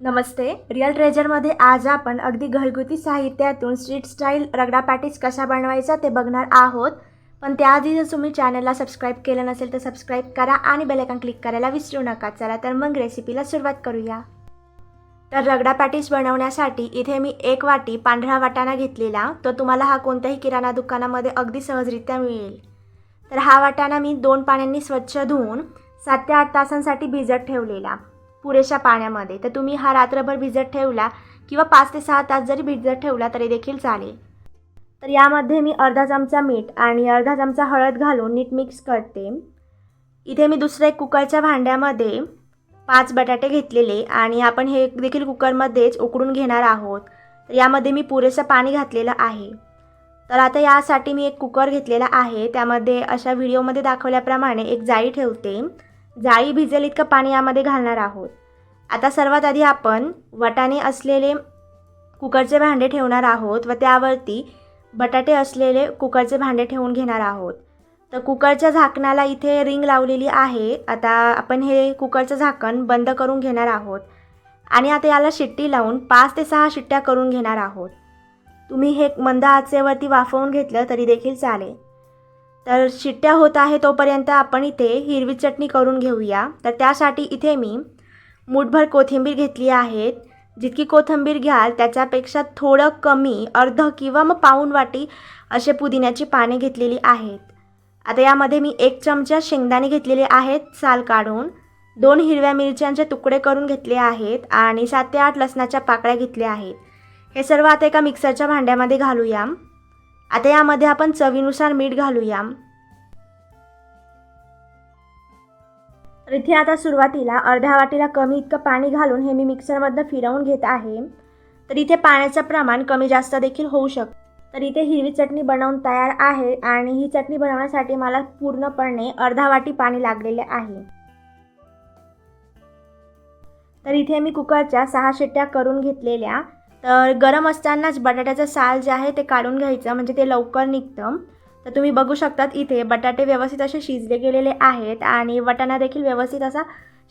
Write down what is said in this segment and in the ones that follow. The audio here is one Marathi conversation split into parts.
नमस्ते. रिअल ट्रेजरमध्ये आज आपण अगदी घरगुती साहित्यातून स्ट्रीट स्टाईल रगडा पॅटीस कशा बनवायचा ते बघणार आहोत. पण त्याआधी जर तुम्ही चॅनलला सबस्क्राईब केलं नसेल तर सबस्क्राईब करा आणि बेलायकॉन क्लिक करायला विसरू नका. चला तर मग रेसिपीला सुरुवात करूया. तर रगडा पॅटीस बनवण्यासाठी इथे मी एक वाटी पांढरा वाटाणा घेतलेला. तो तुम्हाला हा कोणत्याही किराणा दुकानामध्ये अगदी सहजरित्या मिळेल. तर हा वाटाणा मी दोन पाण्यांनी स्वच्छ धुवून सात ते आठ तासांसाठी भिजत ठेवलेला. पुरेशा पाण्यामध्ये. तर तुम्ही हा रात्रभर भिजत ठेवला किंवा पाच ते सहा तास जरी भिजत ठेवला तरी देखील चालेल. तर यामध्ये मी अर्धा चमचा मीठ आणि अर्धा चमचा हळद घालून नीट मिक्स करते. इथे मी दुसऱ्या एक कुकरच्या भांड्यामध्ये पाच बटाटे घेतलेले आणि आपण हे देखील कुकरमध्येच उकडून घेणार आहोत. तर यामध्ये मी पुरेसं पाणी घातलेलं आहे. तर आता यासाठी मी एक कुकर घेतलेला आहे. त्यामध्ये अशा व्हिडिओमध्ये दाखवल्याप्रमाणे एक जाळी ठेवते. जाळी भिजेल इतकं पाणी यामध्ये घालणार आहोत. आता सर्वात आधी आपण वटाणे असलेले कुकरचे भांडे ठेवणार आहोत व त्यावरती बटाटे असलेले कुकरचे भांडे ठेवून घेणार आहोत. तर कुकरच्या झाकणाला इथे रिंग लावलेली आहे. आता आपण हे कुकरचं झाकण बंद करून घेणार आहोत. आणि आता याला शिट्टी लावून पाच ते सहा शिट्ट्या करून घेणार आहोत. तुम्ही हे मंद आचेवरती वाफवून घेतलं तरी देखील चालेल. तर शिट्ट्या होत आहे तोपर्यंत आपण इथे हिरवी चटणी करून घेऊया. तर त्यासाठी इथे मी मूठभर कोथिंबीर घेतली आहेत जितकी कोथिंबीर घ्याल त्याच्यापेक्षा थोडं कमी अर्ध किंवा मग पाऊण वाटी असे पुदिन्याची पाने घेतलेली आहेत. आता यामध्ये मी एक चमचा शेंगदाणे घेतलेले आहेत साल काढून. दोन हिरव्या मिरच्यांचे तुकडे करून घेतले आहेत आणि सात ते आठ लसणाच्या पाकळ्या घेतल्या आहेत. हे सर्व आता एका मिक्सरच्या भांड्यामध्ये घालूया. आता यामध्ये आपण चवीनुसार मीठ घालूया. तर इथे आता सुरुवातीला अर्ध्या वाटीला कमी इतकं पाणी घालून हे मी मिक्सरमधनं फिरवून घेत आहे. तर इथे पाण्याचं प्रमाण कमी जास्त देखील होऊ शकतं तर इथे हिरवी चटणी बनवून तयार आहे आणि ही चटणी बनवण्यासाठी मला पूर्णपणे अर्धा वाटी पाणी लागलेले आहे. तर इथे मी कुकरच्या सहा शिट्ट्या करून घेतलेल्या तर गरम असतानाच बटाट्याचं साल जे आहे ते काढून घ्यायचं म्हणजे ते लवकर निघतं. तर तुम्ही बघू शकतात इथे बटाटे व्यवस्थित असे शिजले गेलेले आहेत आणि वटाणा देखील व्यवस्थित असा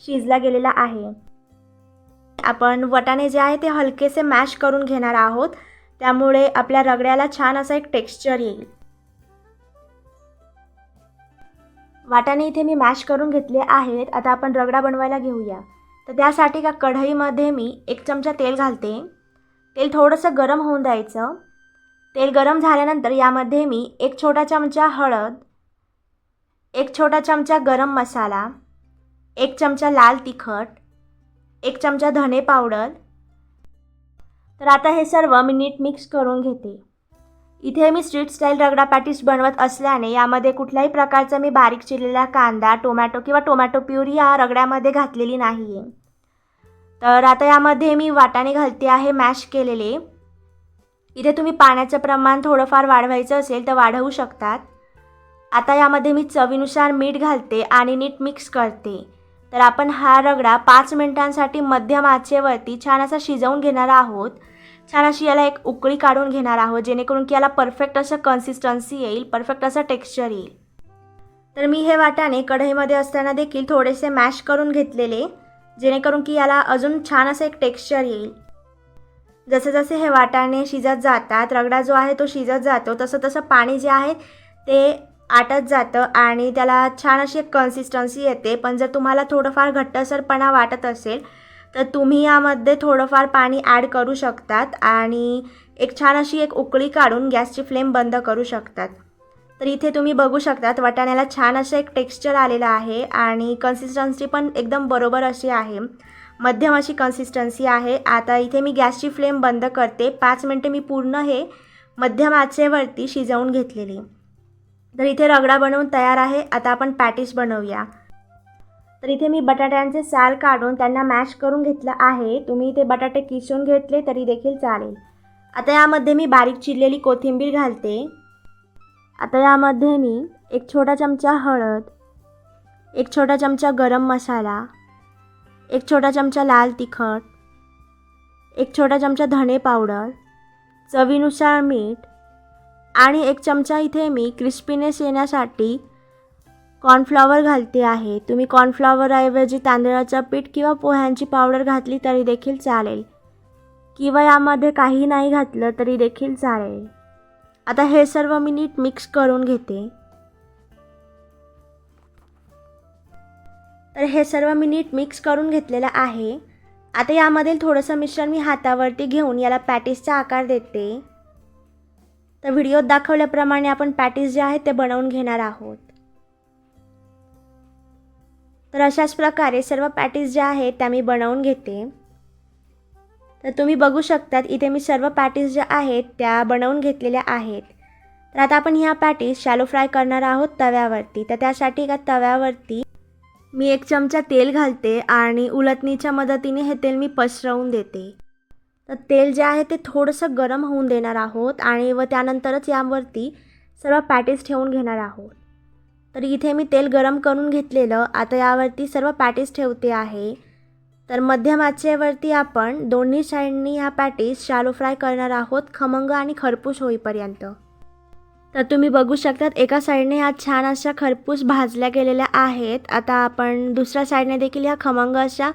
शिजला गेलेला आहे. आपण वटाणे जे आहे ते हलकेसे मॅश करून घेणार आहोत. त्यामुळे आपल्या रगड्याला छान असा एक टेक्स्चर येईल. वाटाणे इथे मी मॅश करून घेतले आहेत. आता आपण रगडा बनवायला घेऊया. तर त्यासाठी का कढईमध्ये मी एक चमचा तेल घालते. तेल थोडंसं गरम होऊन द्यायचं. तेल गरम झाल्यानंतर यामध्ये मी एक छोटा चमचा हळद एक छोटा चमचा गरम मसाला एक चमचा लाल तिखट एक चमचा धने पावडर. तर आता हे सर्व मी नीट मिक्स करून घेते. इथे मी स्ट्रीट स्टाईल रगडा पॅटीस बनवत असल्याने यामध्ये कुठल्याही प्रकारचा मी बारीक चिरलेला कांदा टोमॅटो किंवा टोमॅटो प्युरी या रगड्यामध्ये घातलेली नाही आहे तर आता यामध्ये मी वाटाणे घालते आहे मॅश केलेले. इथे तुम्ही पाण्याचं प्रमाण थोडंफार वाढवायचं असेल तर वाढवू शकतात. आता यामध्ये मी चवीनुसार मीठ घालते आणि नीट मिक्स करते. तर आपण हा रगडा पाच मिनिटांसाठी मध्यम आचेवरती छान असा शिजवून घेणार आहोत. छान अशी याला एक उकळी काढून घेणार आहोत जेणेकरून की याला परफेक्ट असं कन्सिस्टन्सी येईल परफेक्ट असं टेक्स्चर येईल. तर मी हे वाटाणे कढईमध्ये असताना देखील थोडेसे मॅश करून घेतलेले. जेणेकरून की याला अजून छान असं एक टेक्स्चर येईल. जसे जसे हे वाटाणे शिजत जातात रगडा जो आहे तो शिजत जातो तसं तसं पाणी जे आहे ते आटत जातं आणि त्याला छान अशी एक कन्सिस्टन्सी येते. पण जर तुम्हाला थोडंफार घट्टसरपणा वाटत असेल तर तुम्ही यामध्ये थोडंफार पाणी ॲड करू शकतात आणि एक छान अशी एक उकळी काढून गॅसची फ्लेम बंद करू शकतात. तर इथे तुम्ही बघू शकतात वाटाण्याला छान असं एक टेक्स्चर आलेलं आहे आणि कन्सिस्टन्सी पण एकदम बरोबर अशी आहे. मध्यम अशी कन्सिस्टन्सी आहे. आता इथे मी गॅसची फ्लेम बंद करते. पाच मिनटे मी पूर्ण हे मध्यम आचेवरती शिजवून घेतलेली. तर इथे रगडा बनवून तयार आहे. आता आपण पॅटीस बनवूया. तर इथे मी बटाट्यांचे साल काढून त्यांना मॅश करून घेतलं आहे. तुम्ही इथे बटाटे किसून घेतले तरी देखील चालेल. आता यामध्ये मी बारीक चिरलेली कोथिंबीर घालते. आता यामध्ये मी एक छोटा चमचा हळद एक छोटा चमचा गरम मसाला एक छोटा चमचा लाल तिखट एक छोटा चमचा धणे पावडर चवीनुसार मीठ आणि एक चमचा इथे मी क्रिस्पीनेस येण्यासाठी कॉर्नफ्लॉवर घालते आहे. तुम्ही कॉर्नफ्लॉवरऐवजी तांदळाचं पीठ किंवा पोह्यांची पावडर घातली तरी देखील चालेल किंवा यामध्ये काही नाही घातलं तरी देखील चालेल. आता हे सर्व मी नीट मिक्स करून घेते. तर हे सर्व मी नीट मिक्स करून घेतलेलं आहे. आता यामधील थोडंसं मिश्रण मी हातावरती घेऊन याला पॅटीसचा आकार देते. तर व्हिडिओत दाखवल्याप्रमाणे आपण पॅटीस जे आहे ते बनवून घेणार आहोत. तर अशाच प्रकारे सर्व पॅटीस ज्या आहेत त्या मी बनवून घेते. तर तुम्ही बघू शकतात इथे मी सर्व पॅटीज ज्या आहेत त्या बनवून घेतलेल्या आहेत. तर आता आपण ह्या पॅटीस शॅलो फ्राय करणार आहोत तव्यावरती. तर त्यासाठी का तव्यावरती मी एक चमचा तेल घालते आणि उलटणीच्या मदतीने हे तेल मी पसरवून देते. तर तेल जे आहे ते थोडंसं गरम होऊन देणार आहोत आणि व त्यानंतरच यावरती सर्व पॅटीस ठेवून घेणार आहोत. तर इथे मी तेल गरम करून घेतलेलं आता यावरती सर्व पॅटीस ठेवते आहे. तर मध्यम आचेवरती आपण दोन्ही साईडनी ह्या पॅटीस शालो फ्राय करणार आहोत खमंग आणि खरपूस होईपर्यंत. तर तुम्ही बघू शकतात एका साईडने ह्या छान अशा खरपूस भाजल्या गेलेल्या आहेत. आता आपण दुसऱ्या साईडने देखील ह्या खमंग अशा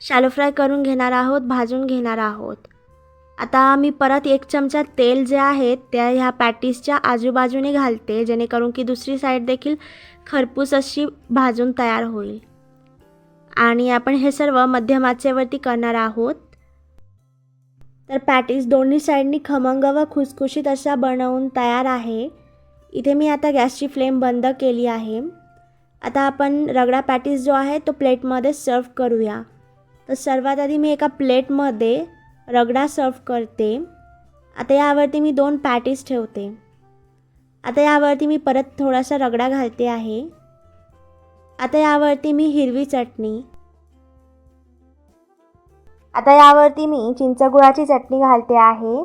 शालो फ्राय करून घेणार आहोत भाजून घेणार आहोत. आता मी परत एक चमचा तेल जे आहे त्या ह्या पॅटीसच्या आजूबाजूने घालते जेणेकरून की दुसरी साईड देखील खरपूस अशी भाजून तयार होईल. आणि आपण हे सर्व मध्यमाचेवरती करणार आहोत. तर पॅटीस दोन्ही साईडनी खमंग व खुसखुशीत अशा बनवून तयार आहे. इथे मी आता गॅसची फ्लेम बंद केली आहे. आता आपण रगडा पॅटीस जो आहे तो प्लेटमध्ये सर्व करूया. तर सर्वात आधी मी एका प्लेटमध्ये रगडा सर्व करते. आता यावरती मी दोन पॅटीस ठेवते. आता यावरती मी परत थोडासा रगडा घालते आहे. आता यावरती मी हिरवी चटणी. आता यावरती मी चिंचगुळाची चटणी घालते आहे.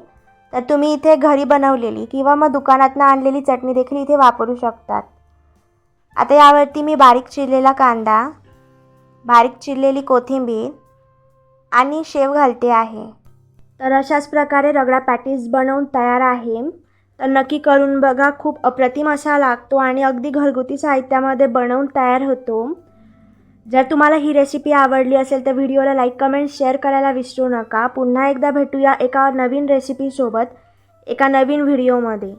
तर तुम्ही इथे घरी बनवलेली किंवा मग दुकानातनं आणलेली चटणी देखील इथे वापरू शकतात. आता यावरती मी बारीक चिरलेला कांदा बारीक चिरलेली कोथिंबीर आणि शेव घालते आहे. तर अशाच प्रकारे रगडा पॅटीस बनवून तयार आहे. तर नक्की करून बघा. खूप अप्रतिम असा लागतो आणि अगदी घरगुती साहित्यामध्ये बनवून तयार होतो. जर तुम्हाला ही रेसिपी आवडली असेल तर व्हिडिओला लाईक कमेंट शेअर करायला विसरू नका. पुन्हा एकदा भेटूया एका नवीन रेसिपीसोबत एका नवीन व्हिडिओमध्ये